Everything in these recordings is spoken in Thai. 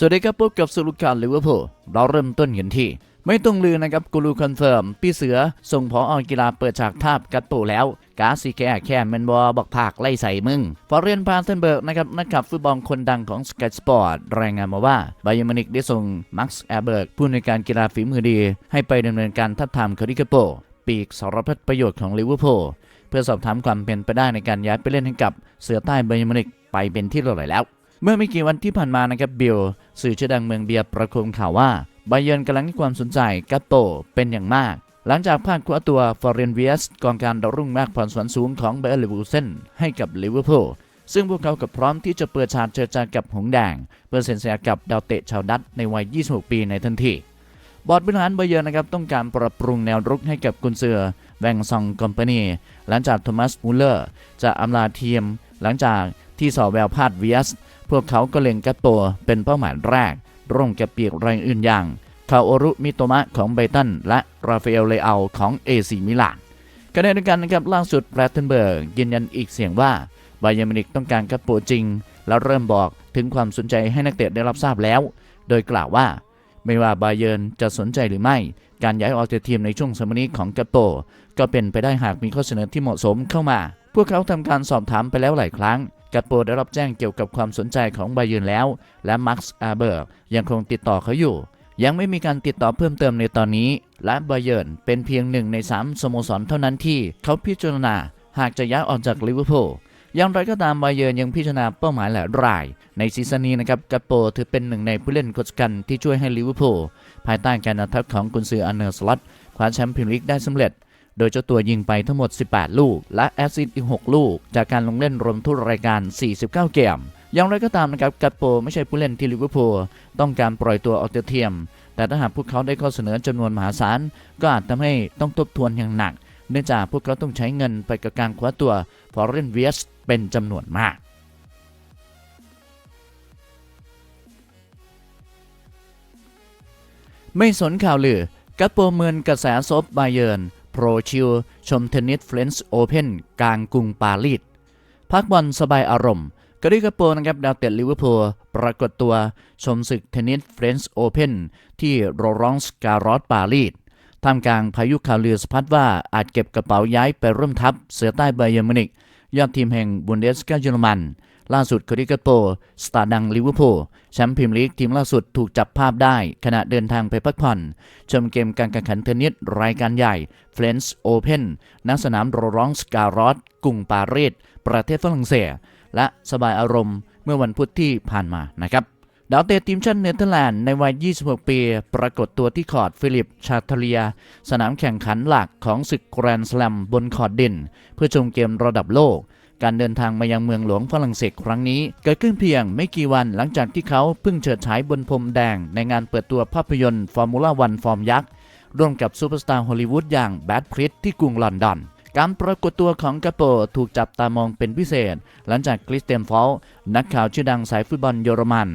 สวัสดีครับพบกับสุลุการลิเวอร์พูลเราเริ่มต้นกันที่ ไม่ต้องลือนะครับกูรูคอนเฟิร์มพี่เสือ ส่งพออกีฬาเปิดฉากทาบกัดปูแล้วกาซีแกแค่แมนบอบักผากไล่ใส่มึง ฟอร์เรนพาเทนเบิร์กนะครับนักขับฟุตบอลคนดังของสกายสปอร์ตรายงานมาว่าไบยมินิกได้ส่งมักซ์แอร์เบิร์กผู้ในการกีฬาฝีมือดี ให้ไปดำเนินการทับทามคาริกาโป ปีกสารพัดประโยชน์ของลิเวอร์พูลเพื่อสอบถามความเป็นไปได้ในการย้ายไปเล่นให้กับเสือใต้ไบยมินิกไปเป็นที่เรียบร้อยแล้ว เมื่อไม่กี่วันที่ผ่านมานะครับบิล สื่อชื่อดังเมืองเบียร์ประโคมข่าวว่าไบเยนกำลังให้ความสนใจกัปโปเป็นอย่างมาก หลังจากพลาดคว้าตัวฟอร์เรนเวียสกองการดาวรุ่งมากพรสวรรค์สูงของเบอร์ลิวูเซนให้กับลิเวอร์พูลซึ่งพวกเขากับพร้อมที่จะเปิดฉากเจรจากับหงแดงเพื่อเซ็นสัญญากับดาวเตะชาวดัตในวัย 26 ปีในทันทีบอร์ดบริหารไบเยิร์นนะครับต้องการปรับปรุงแนวรุกให้กับกุนเซือแวงซองคอมพานีหลังจากโทมัสมูลเลอร์จะอำลาทีม หลังจากที่สอแววพลาดเวียส พวกเขาก็เล็งกัปโปเป็นเป้าหมายแรก ร่วมกับเปียกรายอื่นอย่างคาโอรุมิโตมะของไบตันและราฟาเอลเลอาของเอซีมิลานขณะเดียวกันนะครับล่าสุดแรตเทนเบิร์กยืนยันอีกเสียงว่าไบเยอร์มินิกต้องการกัปโปจริง แล้วเริ่มบอกถึงความสนใจให้นักเตะได้รับทราบแล้ว โดยกล่าวว่า ไม่ว่าบาเยิร์นจะสนใจหรือไม่ การย้ายออกจากทีมในช่วงสมนี้ของกัปโปก็เป็นไปได้หากมีข้อเสนอที่เหมาะสมเข้ามา พวกเขาทำการสอบถามไปแล้วหลายครั้ง กัปโปได้รับแจ้งเกี่ยวกับความสนใจของไบยิร์นแล้ว และมาร์คส์อาเบิร์กยังคงติดต่อเขาอยู่ ยังไม่มีการติดต่อเพิ่มเติมในตอนนี้ และไบเยิร์นเป็นเพียงหนึ่งในสามสโมสรเท่านั้นที่เขาพิจารณาหากจะย้ายออกจากลิเวอร์พูลอย่างไรก็ตามไบเยิร์นยังพิจารณาเป้าหมายหลายราย ในซีซั่นนี้นะครับกัปโปถือเป็นหนึ่งในผู้เล่นคนสำคัญที่ช่วยให้ลิเวอร์พูลภายใต้การนำทัพของกุนซืออันเนอร์สล็อตคว้าแชมป์พรีเมียร์ลีกได้สำเร็จ โดยเจ้าตัวยิงไปทั้งหมด 18 ลูก และแอสซิสต์อีก 6 ลูก จากการลงเล่นรวมทุกรายการ 49 เกม อย่างไรก็ตามนะครับกัปโปไม่ใช่ผู้เล่นที่ลิเวอร์พูลต้องการปล่อยตัวออกจากทียม แต่ถ้าหากพวกเขาได้ข้อเสนอจำนวนมหาศาล ก็อาจทำให้ต้องทบทวนอย่างหนัก เนื่องจากพวกเขาต้องใช้เงินไปกับการคว้าตัวฟอร์เรนเวียสเป็นจำนวนมากไม่สนข่าวลือกัปโปเมินกระแสซบไบเยิร์น โปรชิลชมเทนนิสเฟรนช์โอเพนกลางกรุงปารีสพักบอลสบายอารมณ์กริกัปโปนะครับดาวเตะลิเวอร์พูลปรากฏตัวชมศึกเทนนิสเฟรนช์โอเพนที่โรรองส์การอสปารีสท่ามกลางพายุข่าวลือสะพัดว่าอาจเก็บกระเป๋าย้ายไปร่วมทัพเสือใต้ไบเยอร์มินิกยอดทีมแห่งบุนเดสกาเยอรมัน ล่าสุดคริกเกอร์โปสตาร์ดังลิเวอร์พูลแชมป์พรีเมียร์ลีกทีมล่าสุดถูกจับภาพได้ ขณะเดินทางไปพักผ่อน ชมเกมการแข่งขันเทนนิสรายการใหญ่เฟรนช์โอเพนณสนามโรรองสการอสกรุงปารีสประเทศฝรั่งเศส และสบายอารมณ์เมื่อวันพุธที่ผ่านมานะครับดาวเตะทีมชาติเนเธอร์แลนด์ในวัย 26 ปี ปรากฏตัวที่คอร์ดฟิลิป ชาทเลีย สนามแข่งขันหลักของศึกแกรนด์สแลมบนคอร์ดดิน เพื่อชมเกมระดับโลก การเดินทางมายังเมืองหลวงฝรั่งเศสครั้งนี้ เกิดขึ้นเพียงไม่กี่วันหลังจากที่เขาเพิ่งเฉิดฉายบนพรมแดง ในงานเปิดตัวภาพยนตร์ฟอร์มูล่าวันฟอร์มยักษ์ร่วมกับซูเปอร์สตาร์ฮอลลีวูดอย่างแบดพริตที่กรุงลอนดอนการปรากฏตัวของกาโปถูกจับตามองเป็นพิเศษ หลังจากคริสเตียนฟอลนักข่าวชื่อดังสายฟุตบอลเยอรมัน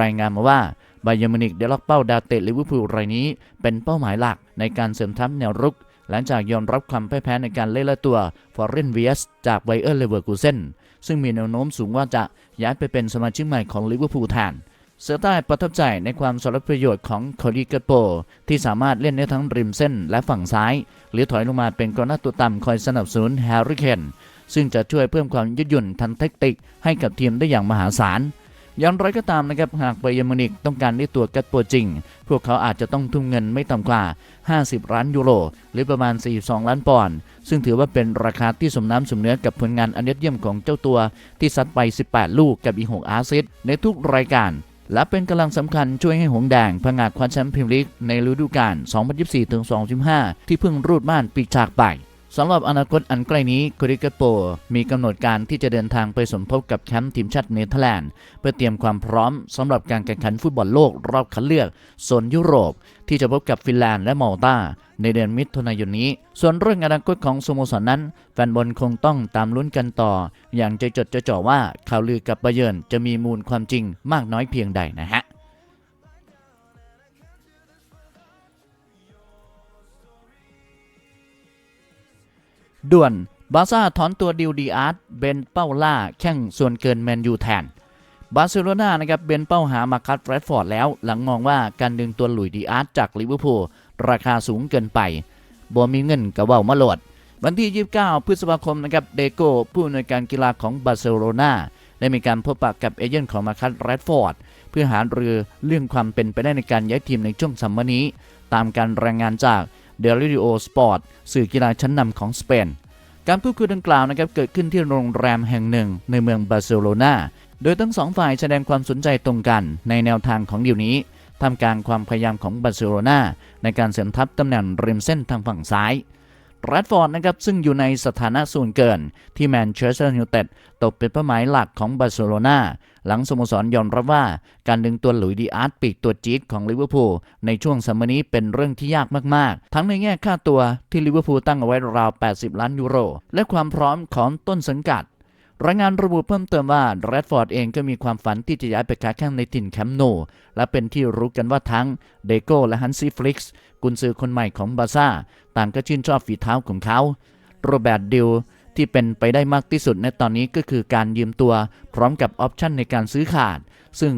รายงานมาว่าไบเยมินิกได้ล็อกเป้าดาวเตะลิเวอร์พูลรายนี้ เป็นเป้าหมายหลักในการเสริมทัพแนวรุก หลังจากยอมรับความพ่ายแพ้ในการเล่นละตัวฟอร์เรนเวียสจากไบเออร์เลเวอร์กูเซนซึ่งมีแนวโน้มสูงว่าจะย้ายไปเป็นสมาชิกใหม่ของลิเวอร์พูลแทนเสือใต้ประทับใจในความสารประโยชน์ของคอรีกโป ที่สามารถเล่นได้ทั้งริมเส้นและฝั่งซ้าย หรือถอยลงมาเป็นกองหน้าตัวต่ำคอยสนับสนุนแฮร์รี่เคนซึ่งจะช่วยเพิ่มความยืดหยุ่นทางแทคติกให้กับทีมได้อย่างมหาศาล อย่างไรก็ตามนะครับหากไบเยอร์มินิกต้องการได้ตัวกัดโปจริง พวกเขาอาจจะต้องทุ่มเงินไม่ต่ำกว่า 50 ล้านยูโร หรือประมาณ 42 ล้านปอนด์ซึ่งถือว่าเป็นราคาที่สมน้ำสมเนื้อกับผลงานอันยอดเยี่ยมของเจ้าตัว ที่ซัดไป 18 ลูกกับอีก 6 อาซิสต์ในทุกรายการและเป็นกำลังสำคัญช่วยให้หงแดงผงาดคว้าแชมป์พรีเมียร์ลีกในฤดูกาล 2024-2025 ที่เพิ่งรูดม่านปีกจากไป สำหรับอนาคตอันใกล้นี้คริกโปมีกำหนดการที่จะเดินทางไปสมทบกับแชมป์ทีมชาติเนเธอร์แลนด์ เพื่อเตรียมความพร้อมสำหรับการแข่งขันฟุตบอลโลกรอบคัดเลือกโซนยุโรป ที่จะพบกับฟินแลนด์และมอลตาในเดือนมิถุนายนนี้ ส่วนเรื่องอนาคตของสโมสรนั้น แฟนบอลคงต้องตามลุ้นกันต่อ อย่างใจจดใจจ่อว่าข่าวลือกับไบเยิร์นจะมีมูลความจริงมากน้อยเพียงใดนะฮะ ด่วน บาร์ซ่าถอนตัวดิวดีอาร์ตเบนเป้าล่า แข่งส่วนเกินแมนยูแทน บาร์เซโลนานะครับเบนเป้าหามาคัตแรดฟอร์ดแล้ว หลังมองว่าการดึงตัวหลุยดีอาร์ตจากลิเวอร์พูลราคาสูงเกินไปบ่มีเงินกระเว้ามาโหลด วันที่ 29 พฤษภาคมนะครับเดโก้ผู้อำนวยการกีฬาของบาร์เซโลนาได้มีการพบปะกับเอเจนของมาคัตแรดฟอร์ดเพื่อหารือเรื่องความเป็นไปได้ในการย้ายทีมในช่วงซัมเมอร์นี้ ตามการรายงานจาก เดลิโอสปอร์ตสื่อกีฬาชั้นนำของสเปน การพูดคุยดังกล่าวนะครับเกิดขึ้นที่โรงแรมแห่งหนึ่งในเมืองบาร์เซโลนาโดยทั้งสองฝ่ายแสดงความสนใจตรงกันในแนวทางของดีลนี้ทำกลารความพยายามของบาร์เซโลนาในการเสริมทัพตำแหน่งริมเส้นทางฝั่งซ้าย แรดฟอร์ดนะครับซึ่งอยู่ในสถานะส่วนเกิน ที่แมนเชสเตอร์ยูไนเต็ดตกเป็นเป้าหมายหลักของบาร์เซโลนาหลังสโมสรยอมรับว่าการดึงตัวหลุยดีอาร์ตปีกตัวจี๊ดของลิเวอร์พูลในช่วงสัมมนี้เป็นเรื่องที่ยากมาก ๆ ทั้งในแง่ค่าตัวที่ลิเวอร์พูลตั้งเอาไว้ราว 80 ล้านยูโร และความพร้อมของต้นสังกัด รายงานระบุเพิ่มเติมว่าแรดฟอร์ดเองก็มีความฝันที่จะย้ายไปค้าแข่งในถิ่นแคมโน และเป็นที่รู้กันว่าทั้งเดโก้และฮันซี่ฟลิกซ์กุนซือคนใหม่ของบาร์ซ่า ต่างก็ชื่นชอบฝีเท้าของเขา โรเบิร์ตดิลที่เป็นไปได้มากที่สุดในตอนนี้ก็คือการยืมตัว พร้อมกับออปชั่นในการซื้อขาด ซึ่ง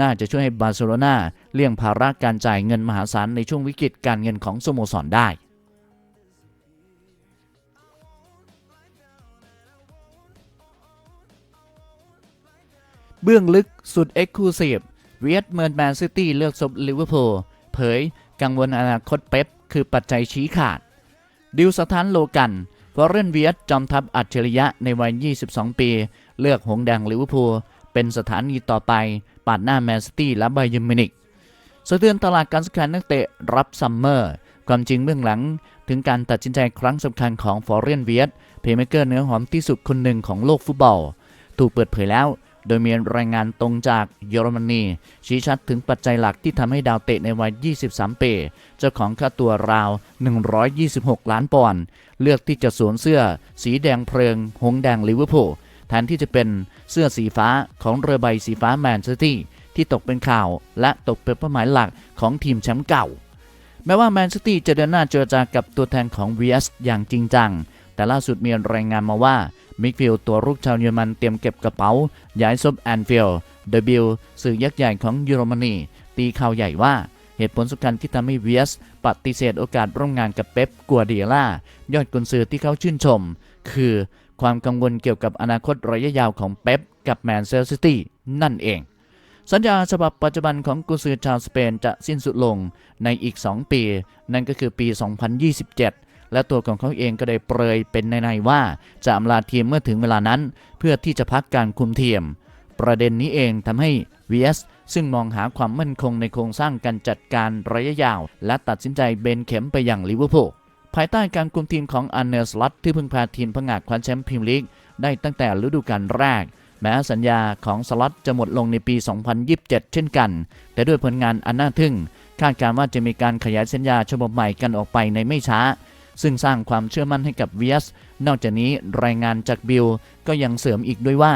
น่าจะช่วยให้บาร์เซโลนาเลี่ยงภาระการจ่ายเงินมหาศาลในช่วงวิกฤตการเงินของสโมสรได้ เบื้องลึกสุดเอ็กซ์คลูซีฟเวียดเมิร์นแมนซิตี้เลือกซบลิเวอร์พูลเผย กังวลอนาคตเป๊ปคือปัจจัยชี้ขาด ดิวสถานโลกันฟอร์เรนเวียดจอมทัพอัจฉริยะในวัย 22 ปี เลือกหงแดงลิเวอร์พูลเป็นสถานีต่อไป ปาดหน้าแมนซิตี้และไบเยร์นมินิกสะเทือนตลาดการซื้อขายนักเตะรับซัมเมอร์ ความจริงเบื้องหลัง ถึงการตัดสินใจครั้งสำคัญของฟอร์เรนเวียดเพย์เมเกอร์เนื้อหอมที่สุดคนหนึ่งของโลกฟุตบอล ถูกเปิดเผยแล้ว โดยมีรายงานตรงจากเยอรมนีชี้ชัดถึงปัจจัยหลักที่ทำให้ดาวเตะในวัย 23 ปี เจ้าของค่าตัวราว 126 ล้านปอนด์เลือกที่จะสวมเสื้อ สีแดงเพลิง หงแดงลิเวอร์พูลแทนที่จะเป็นเสื้อสีฟ้าของเรือใบสีฟ้าแมนเชสเตอร์ที่ตกเป็นข่าว และตกเป็นเป้าหมายหลักของทีมแชมป์เก่า แม้ว่าแมนซิตี้จะเดินหน้าเจรจากับตัวแทนของ VS อย่างจริงจังแต่ล่าสุดมีรายงานมาว่า มิกฟิลตัวรุกชาวเยอรมันเตรียมเก็บกระเป๋า ย้ายซบแอนฟิลด์เดบิลสื่อยักษ์ใหญ่ของเยอรมนี ตีข่าวใหญ่ว่าเหตุผลสำคัญที่ทำให้ VS ปฏิเสธโอกาสร่วมงานกับเป๊ปกัวเดียล่ายอดกุนซือที่เขาชื่นชม คือความกังวลเกี่ยวกับอนาคตระยะยาวของเป๊ปกับแมนเชสเตอร์ซิตี้นั่นเอง สัญญาฉบับปัจจุบันของกุนซือชาวสเปนจะสิ้นสุดลงในอีก 2 ปี นั่นก็คือปี 2027 และตัวของเขาเองก็ได้เปรยเป็นในๆว่า จะอำลาทีมเมื่อถึงเวลานั้น เพื่อที่จะพักการคุมทีม ประเด็นนี้เองทำให้ VS ซึ่งมองหาความมั่นคงในโครงสร้างการจัดการระยะยาว และตัดสินใจเบนเข็มไปอย่างลิเวอร์พูลภายใต้การคุมทีมของอันเนอร์สลัตที่เพิ่งพาทีมพงาดคว้าแชมป์พรีเมียร์ลีกได้ตั้งแต่ฤดูกาลแรก แม้สัญญาของสล็อตจะหมดลงในปี 2027 เช่นกัน แต่ด้วยผลงานอันน่าทึ่ง คาดการณ์ว่าจะมีการขยายสัญญาฉบับใหม่กันออกไปในไม่ช้า ซึ่งสร้างความเชื่อมั่นให้กับเวียส นอกจากนี้รายงานจากบิลก็ยังเสริมอีกด้วยว่า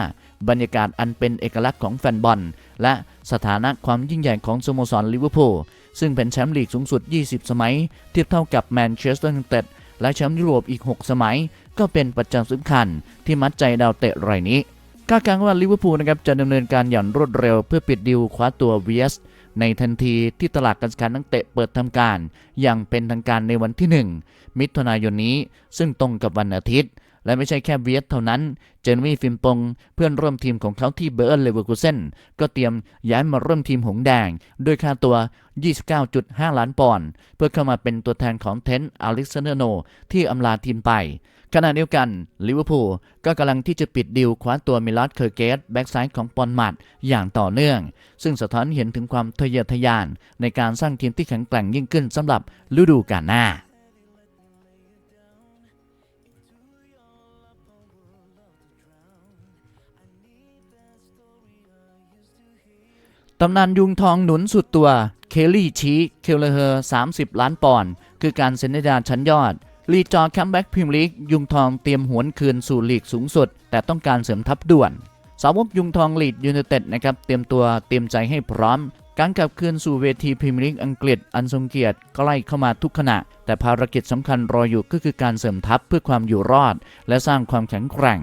บรรยากาศอันเป็นเอกลักษณ์ของแฟนบอล และสถานะความยิ่งใหญ่ของสโมสรลิเวอร์พูลซึ่งเป็นแชมป์ลีกสูงสุด 20 สมัย เทียบเท่ากับแมนเชสเตอร์ยูไนเต็ดและแชมป์ยุโรปอีก 6 สมัย ก็เป็นปัจจัยสำคัญที่มัดใจดาวเตะรายนี้คาดการณ์ว่าลิเวอร์พูลนะครับจะดำเนินการอย่างรวดเร็วเพื่อปิดดีลคว้าตัว VS ในทันทีที่ตลาดการซื้านักเตะเปิดทำการ อย่างเป็นทางการในวันที่ 1 มิถุนายนนี้ ซึ่งตรงกับวันอาทิตย์ และไม่ใช่แค่เวียสเท่านั้น เจนวีฟิมปง เพื่อนร่วมทีมของเขาที่เบอร์เลเวอร์คูเซนก็เตรียมย้ายมาร่วมทีมหงแดง ด้วยค่าตัว 29.5 ล้านปอนด์เพื่อเข้ามาเป็นตัวแทนของเทนต์อเล็กซานเดอร์โนที่อำลาทีมไป ขณะเดียวกันลิเวอร์พูลก็กำลังที่จะปิดดีลคว้าตัวมิลัสเคอร์เกตแบ็กซ้ายของปอนมัดอย่างต่อเนื่อง ซึ่งสะท้อนเห็นถึงความทะเยอทะยาน ในการสร้างทีมที่แข็งแกร่งยิ่งขึ้นสำหรับฤดูกาลหน้าตำนานยุงทองหนุนสุดตัว เคลลี่ชีเคลเลอร์ 30 ล้านปอนด์คือการเซ็นสัญญาชั้นยอด ลีจอร์คัมแบ็กพรีมลีกยุงทองเตรียมหวนคืนสู่ลีกสูงสุด แต่ต้องการเสริมทัพด่วน สาวกยุงทองลีดยูไนเต็ดนะครับเตรียมตัวเตรียมใจให้พร้อม การกลับคืนสู่เวทีพรีเมียร์ลีกอังกฤษอันทรงเกียรติใกล้เข้ามาทุกขณะ แต่ภารกิจสำคัญรออยู่ก็คือการเสริมทัพเพื่อความอยู่รอด และสร้างความแข็งแกร่ง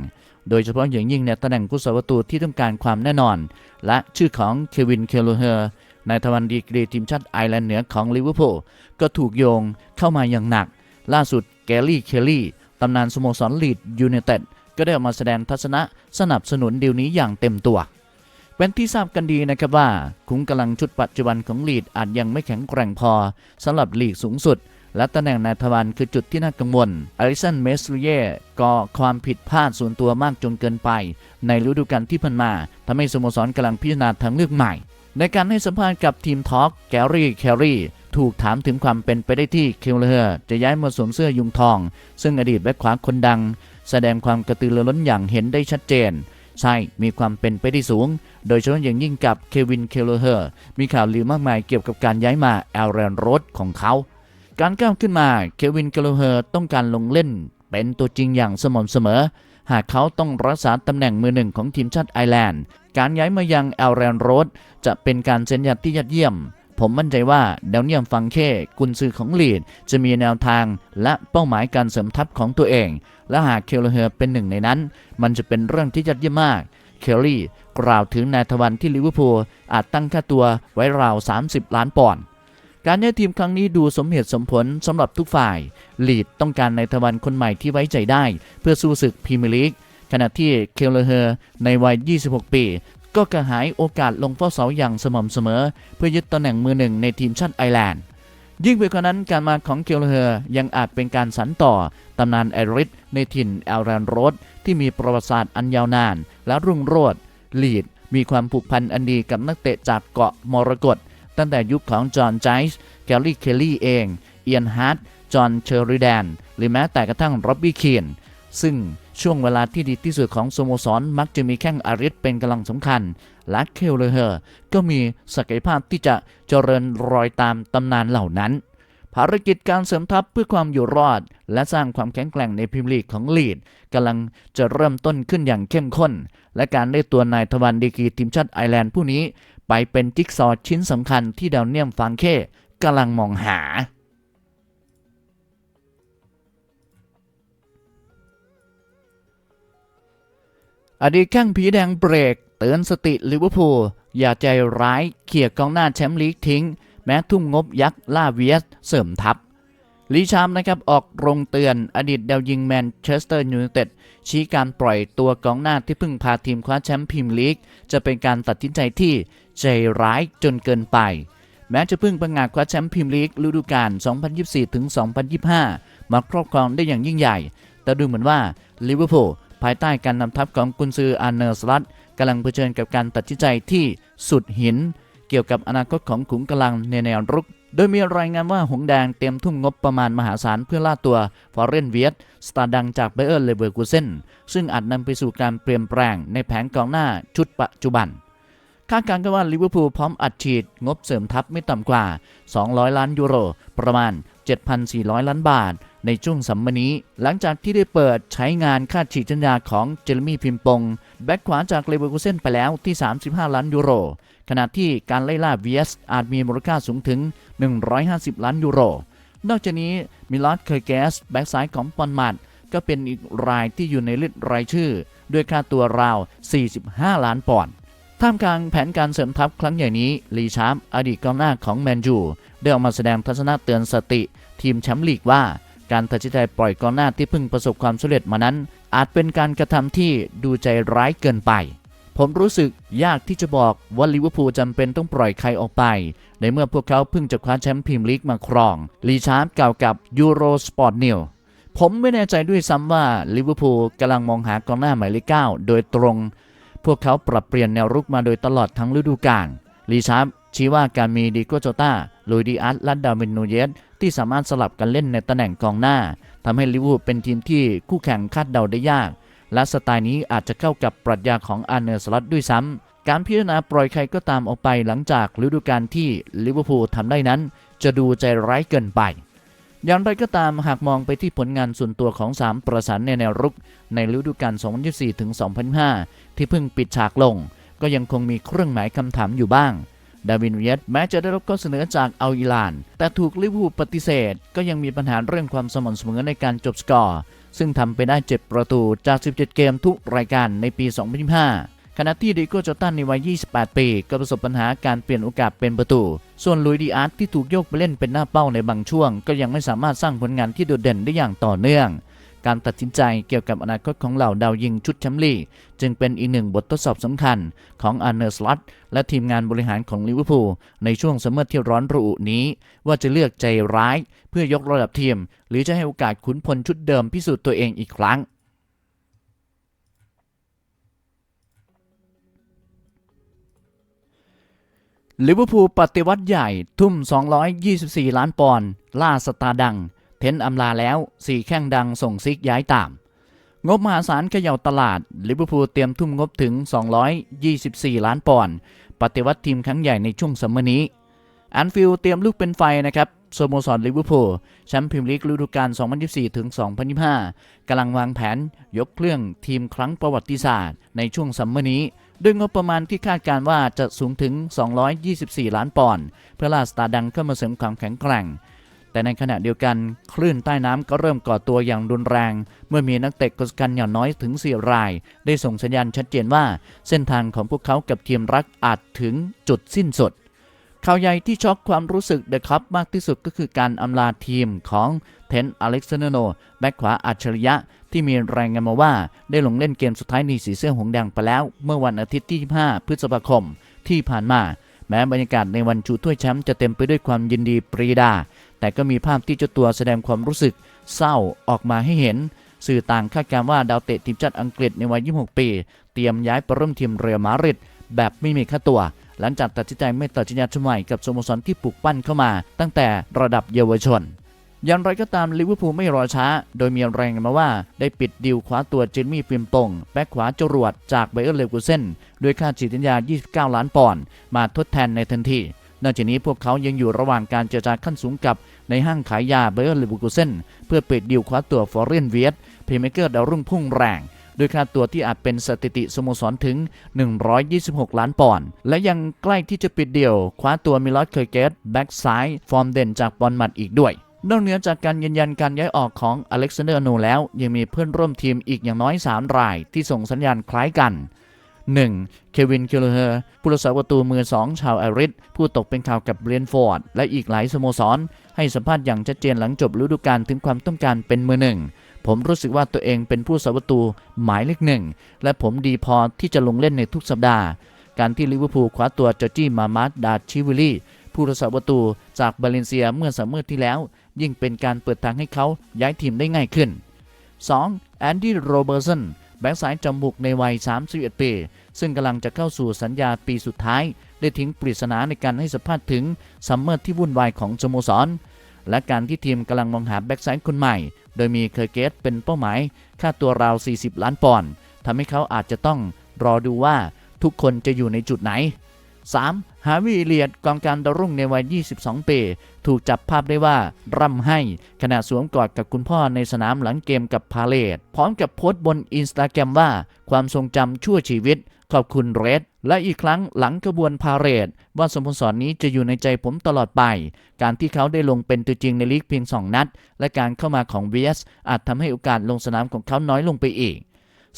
โดยเฉพาะอย่างยิ่งในตำแหน่งผู้สาประตูที่ต้องการความแน่นอน และชื่อของเควินเคโลเฮอร์นายทวันดีกรีทีมชาติไอร์แลนด์เหนือของลิเวอร์พูลก็ถูกโยงเข้ามาอย่างหนักล่าสุด แกลลี่ เคลลี่ ตำนานสโมสรลีดยูไนเต็ด ก็ได้ออกมาแสดงทัศนะสนับสนุนดีลนี้อย่างเต็มตัว เป็นที่ทราบกันดีนะครับว่า คุ้มกำลังชุดปัจจุบันของลีดอาจยังไม่แข็งแกร่งพอสำหรับลีกสูงสุด และตำแหน่งนายทวันคือจุดที่น่ากังวลอลิสัน เมสลูเย่ก็ความผิดพลาดส่วนตัวมากจนเกินไป ในฤดูกาลที่ผ่านมาทำให้สโมสรกำลังพิจารณาทางเลือกใหม่ ในการให้สัมภาษณ์กับทีมทอล์กแกรี่ แคลรี่ ถูกถามถึงความเป็นไปได้ที่เคลเลอร์จะย้ายมาสวมเสื้อยุงทอง ซึ่งอดีตแบ็คขวาคนดัง แสดงความกระตือรือร้นอย่างเห็นได้ชัดเจน ใช่ มีความเป็นไปได้สูง โดยเฉพาะอย่างยิ่งกับเควินเคลเลอร์ มีข่าวลือมากมายเกี่ยวกับการย้ายมาแอลเรนโรดของเขา การก้าวขึ้นมาเควินเคลเลอร์ต้องการลงเล่น เป็นตัวจริงอย่างสม่ำเสมอ หากเขาต้องรักษาตำแหน่งมือหนึ่งของทีมชาติไอร์แลนด์ การย้ายมายังแอลเรนโรดจะเป็นการเซ็นยัดที่ยอดเยี่ยม ผมมั่นใจว่าเดลเนียมฟังเคกุนซือของลีดจะมีแนวทางและเป้าหมายการเสริมทัพของตัวเอง และหากเคลเลอร์เป็นหนึ่งในนั้น มันจะเป็นเรื่องที่ยอดเยี่ยมมากเคลลี่กล่าวถึงนายทวันที่ลิเวอร์พูลอาจตั้งค่าตัวไว้ราว 30 ล้านปอนด์การย้ายทีมครั้งนี้ดูสมเหตุสมผลสำหรับทุกฝ่าย ลีดต้องการนายทวันคนใหม่ที่ไว้ใจได้ เพื่อสู้ศึกพรีเมียร์ลีกขณะที่เคลเลอร์ในวัย 26 ปี ก็กระหายโอกาสลงเฝ้าเสาอย่างสม่ำเสมอ เพื่อยึดตำแหน่งมือหนึ่งในทีมชาติไอร์แลนด์ ยิ่งไปกว่านั้นการมาของเกลเฮอร์ยังอาจเป็นการสานต่อตำนานไอริสในถิ่นแอลแรนโรดที่มีประวัติศาสตร์อันยาวนาน และรุ่งโรจน์ลีด มีความผูกพันอันดีกับนักเตะจากเกาะมรกตตั้งแต่ยุคของจอห์นไจส์แกลลี่เคลลี่เอง เอียนฮาร์ดจอห์นเชอริแดน หรือแม้แต่กระทั่งร็อบบี้เคียนซึ่ง ช่วงเวลาที่ดีที่สุดของสโมสรมักจะมีแข้งอาริสเป็นกำลังสำคัญ และเคลเลเฮอร์ก็มีศักยภาพที่จะเจริญรอยตามตำนานเหล่านั้น ภารกิจการเสริมทัพเพื่อความอยู่รอด และสร้างความแข็งแกร่งในพรีเมียร์ลีกของลีดกำลังจะเริ่มต้นขึ้นอย่างเข้มข้น และการได้ตัวนายทวันดีกีทีมชาติไอร์แลนด์ผู้นี้ ไปเป็นจิ๊กซอว์ชิ้นสำคัญที่ดาวเนียมฟังเคกำลังมองหา อดีตแข้งผีแดงเบรก เตือนสติลิเวอร์พูลอย่าใจร้ายเขี่ยกองหน้าแชมป์ลีกทิ้ง แม้ทุ่มงบยักษ์ล่าเวียสเสริมทัพลีชามนะครับออกโรงเตือนอดีตดาวยิงแมนเชสเตอร์ยูไนเต็ดชี้การปล่อยตัวกองหน้าที่เพิ่งพาทีมคว้าแชมป์พรีเมียร์ลีก จะเป็นการตัดสินใจที่ใจร้ายจนเกินไป แม้จะเพิ่งประกาศคว้าแชมป์พรีเมียร์ลีกฤดูกาล 2024-2025 มาครอบครองได้อย่างยิ่งใหญ่ แต่ดูเหมือนว่าลิเวอร์พูล ภายใต้การนำทัพของกุนซืออาร์เนอร์สลัดกำลังเผชิญกับการตัดสินใจที่สุดหิน เกี่ยวกับอนาคตของขุมกำลังในแนวรุก โดยมีรายงานว่าหงแดงเตรียมทุ่มงบประมาณมหาศาลเพื่อล่าตัวฟอร์เรนเวียตสตาร์ดังจากเบเออร์เลเวอร์กูเซนซึ่งอาจนำไปสู่การเปลี่ยนแปลงในแผงกองหน้าชุดปัจจุบันคาดการณ์กันว่าลิเวอร์พูลพร้อมอัดฉีดงบเสริมทัพไม่ต่ำกว่า 200 ล้านยูโร ประมาณ 7,400 ล้านบาท ในช่วงสัมมนี้ หลังจากที่ได้เปิดใช้งานค่าฉีดสัญญาของเจเรมี่พิมปง แบ็คขวาจากเลเวอร์คูเซนไปแล้วที่ 35 ล้านยูโร ขณะที่การไล่ล่า VS อาจมีมูลค่าสูงถึง 150 ล้านยูโร นอกจากนี้มิลอสเคยแกสแบ็กซ้ายของปอนมัดก็เป็นอีกรายที่อยู่ในลิสต์รายชื่อ ด้วยค่าตัวราว 45 ล้านปอนด์ท่ามกลางแผนการเสริมทัพครั้งใหญ่นี้ ลีชาร์ปอดีตกองหน้าของแมนยูได้ออกมาแสดงทัศนะเตือนสติ ทีมแชมป์ลีกว่า การตัดสินใจปล่อยกองหน้าที่เพิ่งประสบความสำเร็จมานั้น อาจเป็นการกระทำที่ดูใจร้ายเกินไป ผมรู้สึกยากที่จะบอกว่าลิเวอร์พูลจำเป็นต้องปล่อยใครออกไป ในเมื่อพวกเขาเพิ่งจะคว้าแชมป์พรีเมียร์ลีกมาครองลีชาร์ปกล่าวกับยูโรสปอร์ตนิวผมไม่แน่ใจด้วยซ้ำว่าลิเวอร์พูลกำลังมองหากองหน้าหมายเลขเก้าโดยตรง พวกเขาปรับเปลี่ยนแนวรุกมาโดยตลอดทั้งฤดูกาลลีชาร์ป ชี้ว่าการมีดิโกโจตาลุยดิอัสและดาวินนูเยสที่สามารถสลับกันเล่นในตำแหน่งกองหน้าทำให้ลิเวอร์พูลเป็นทีมที่คู่แข่งคาดเดาได้ยาก และสไตล์นี้อาจจะเข้ากับปรัชญาของอาร์เนอร์สล็อตด้วยซ้ำการพิจารณาปล่อยใครก็ตามออกไปหลังจากฤดูกาลที่ลิเวอร์พูลทำได้นั้น จะดูใจร้ายเกินไปอย่างไรก็ตามหากมองไปที่ผลงานส่วนตัวของ 3 ประสานในแนวรุก ในฤดูกาล 2024 ถึง 2025ที่เพิ่งปิดฉากลง ก็ยังคงมีเครื่องหมายคำถามอยู่บ้าง ดาวินเวียตแม้จะได้รับข้อเสนอจากอัลอิลาน แต่ถูกลิเวอร์พูลปฏิเสธ ก็ยังมีปัญหาเรื่องความสม่ำเสมอในการจบสกอร์ ซึ่งทำไปได้ 7 ประตูจาก 17 เกมทุกรายการในปี 2025 ขณะที่ดิโก้จอตันในวัย 28 ปี ก็ประสบปัญหาการเปลี่ยนโอกาสเป็นประตู ส่วนลุยดีอาร์ตที่ถูกโยกไปเล่นเป็นหน้าเป้าในบางช่วง ก็ยังไม่สามารถสร้างผลงานที่โดดเด่นได้อย่างต่อเนื่อง การตัดสินใจเกี่ยวกับอนาคตของเหล่าดาวยิงชุดแชมป์ลีกจึงเป็นอีกหนึ่งบททดสอบสำคัญของอาร์เนอร์สลัตและทีมงานบริหารของลิเวอร์พูลในช่วงซัมเมอร์ที่ร้อนระอุนี้ ว่าจะเลือกใจร้ายเพื่อยกระดับทีม หรือจะให้โอกาสขุนพลชุดเดิมพิสูจน์ตัวเองอีกครั้งลิเวอร์พูลปฏิวัติใหญ่ทุ่ม 224 ล้านปอนด์ล่าสตาร์ดัง เทนอำลาแล้ว4แข้งดังส่งซิกย้ายตาม งบมหาศาลเขย่าตลาด ลิเวอร์พูลเตรียมทุ่มงบถึง 224 ล้านปอนด์ปฏิวัติทีมครั้งใหญ่ในช่วงซัมมนี้แอนฟิลเตรียมลูกเป็นไฟนะครับสโมสรลิเวอร์พูลแชมป์พรีเมียร์ลีกฤดูกาล 2024 ถึง 2025 กำลังวางแผนยกเครื่องทีมครั้งประวัติศาสตร์ในช่วงซัมเมอร์นี้ ด้วยงบประมาณที่คาดการว่าจะสูงถึง 224 ล้านปอนด์เพื่อล่าสตาร์ดังเข้ามาเสริมความแข็งแกร่ง แต่ในขณะเดียวกันคลื่นใต้น้ำก็เริ่มก่อตัวอย่างรุนแรง เมื่อมีนักเตะกสกันอย่างน้อยถึง 4 ราย ได้ส่งสัญญาณชัดเจนว่า เส้นทางของพวกเขากับทีมรักอาจถึงจุดสิ้นสุดข่าวใหญ่ที่ช็อกความรู้สึกเดอะคัพมากที่สุดก็คือการอำลาทีมของเทนอเล็กซานโนแบ็คขวาอัจฉริยะ ที่มีรายงานมาว่าได้ลงเล่นเกมสุดท้ายในสีเสื้อหงแดงไปแล้ว เมื่อวันอาทิตย์ที่ 25 พฤษภาคมที่ผ่านมา แม้บรรยากาศในวันชูถ้วยแชมป์จะเต็มไปด้วยความยินดีปรีดา แต่ก็มีภาพที่เจ้าตัวแสดงความรู้สึกเศร้าออกมาให้เห็น สื่อต่างคาดการณ์ว่าดาวเตะทีมชาติอังกฤษในวัย 26 ปี เตรียมย้ายไปร่วมทีมเรอัลมาดริดแบบไม่มีค่าตัว หลังจากตัดสินใจไม่ต่อสัญญาชุใหม่กับสโมสรที่ปลูกปั้นเข้ามา ตั้งแต่ระดับเยาวชนอย่างไรก็ตามลิเวอร์พูลไม่รอช้า โดยมีรายงานมาว่าได้ปิดดีลคว้าตัวเจมี่ฟิมปงแบ็คขวาจรวดจากไบเออร์เลกูเซนด้วยค่าฉีดสัญญา 29 ล้านปอนด์มาทดแทนในทันที นอกจากนี้พวกเขายังอยู่ระหว่างการเจรจาขั้นสูงกับในห้างขายยาไบอร์เลกูเซนเพื่อปิดดีลคว้าตัวฟอร์เรนเวียตเพย์เมเกอร์ดาวรุ่งพุ่งแรงด้วยค่าตัวที่อาจเป็นสถิติสโมสรถึง 126 ล้านปอนด์ และยังใกล้ที่จะปิดเดียว คว้าตัวมิลอสเคอร์เกตแบ็กซ้ายฟอร์มเด่นจากบอลมัดอีกด้วย นอกเหนือจากการยืนยันการย้ายออกของอเล็กซานเดอร์โนแล้ว ยังมีเพื่อนร่วมทีมอีกอย่างน้อย 3 รายที่ส่งสัญญาณคล้ายกัน 1. เควินคิลเลอร์ ผู้รักษาประตูมือ 2 ชาวไอริส ผู้ตกเป็นข่าวกับเบรนฟอร์ด และอีกหลายสโมสร ให้สัมภาษณ์อย่างชัดเจนหลังจบฤดูกาลถึงความต้องการเป็นมือหนึ่ง ผมรู้สึกว่าตัวเองเป็นผู้สาประตูหมายเลขหนึ่ง และผมดีพอที่จะลงเล่นในทุกสัปดาห์ การที่ลิเวอร์พูลคว้าตัวจอร์จี้มามาดดาชิวิลีผู้รักษาประตูจากบาเลนเซียเมื่อสัปดาห์ที่แล้ว ยิ่งเป็นการเปิดทางให้เขาย้ายทีมได้ง่ายขึ้น 2. แอนดี้โรเบอร์สัน แบ็กซ้ายจมบุกในวัย 31 ปี ซึ่งกำลังจะเข้าสู่สัญญาปีสุดท้าย ได้ทิ้งปริศนาในการให้สัมภาษณ์ถึงซัมเมอร์ที่วุ่นวายของสโมสร และการที่ทีมกำลังมองหาแบ็กซ้ายคนใหม่ โดยมีเคอร์เกตเป็นเป้าหมาย ค่าตัวราว 40 ล้านปอนด์ทำให้เขาอาจจะต้องรอดูว่าทุกคนจะอยู่ในจุดไหน 3. ฮาวิเลียดกองการดารุ่งในวัย 22 ปี ถูกจับภาพได้ว่าร่ำให้ขณะสวมกอดกับคุณพ่อในสนามหลังเกมกับพาเลตพร้อมกับโพสต์บนอินสตาแกรมว่า ความทรงจำชั่วชีวิต ขอบคุณเรดและอีกครั้งหลังกระบวนพาเรตว่าสโมสรนี้จะอยู่ในใจผมตลอดไป การที่เขาได้ลงเป็นตัวจริงในลีกเพียง 2 นัด และการเข้ามาของเวสอาจทำให้โอกาสลงสนามของเขาน้อยลงไปอีก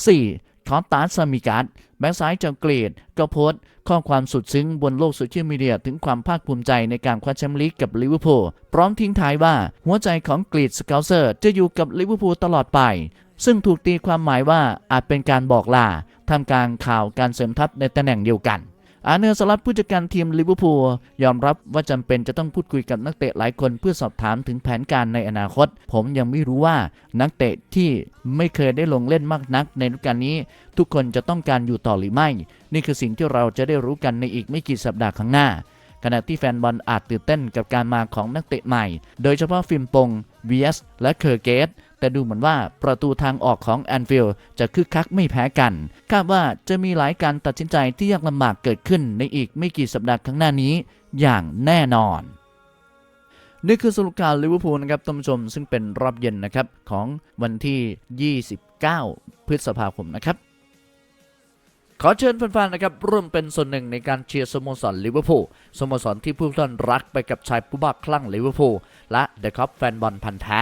4. คอสตาสมิการ์ดแบ็กซ้ายจากเกรดก็โพสต์ ข้อความสุดซึ้งบนโลกโซเชียลมีเดียถึงความภาคภูมิใจในการคว้าแชมป์ลีกกับลิเวอร์พูลพร้อมทิ้งท้ายว่า หัวใจของกรีดสเกลเซอร์จะอยู่กับลิเวอร์พูลตลอดไป ซึ่งถูกตีความหมายว่าอาจเป็นการบอกลาทำกลางข่าวการเสริมทัพในตำแหน่งเดียวกัน อาเนอร์สลัดผู้จัดการทีมลิเวอร์พูลยอมรับว่าจำเป็นจะต้องพูดคุยกับนักเตะหลายคนเพื่อสอบถามถึงแผนการในอนาคต ผมยังไม่รู้ว่านักเตะที่ไม่เคยได้ลงเล่นมากนักในฤดูกาลนี้ ทุกคนจะต้องการอยู่ต่อหรือไม่ นี่คือสิ่งที่เราจะได้รู้กันในอีกไม่กี่สัปดาห์ข้างหน้า ขณะที่แฟนบอลอาจตื่นเต้นกับการมาของนักเตะใหม่ โดยเฉพาะฟิล์มปง VS และเคอร์เกต แต่ดูเหมือนว่าประตูทางออกของแอนฟิลด์จะคึกคักไม่แพ้กัน คาดว่าจะมีหลายการตัดสินใจที่ยากลำบากเกิดขึ้นในอีกไม่กี่สัปดาห์ข้างหน้านี้อย่างแน่นอนนี่คือสรุปข่าวลิเวอร์พูลนะครับท่านผู้ชมซึ่งเป็นรอบเย็นนะครับของวันที่ 29 พฤษภาคมนะครับ ขอเชิญแฟนๆนะครับร่วมเป็นส่วนหนึ่งในการเชียร์สโมสรลิเวอร์พูลสโมสรที่ผู้ท่านรักไปกับชายผู้บ้าคลั่งลิเวอร์พูลและเดอะคัพแฟนบอลพันธ์แท้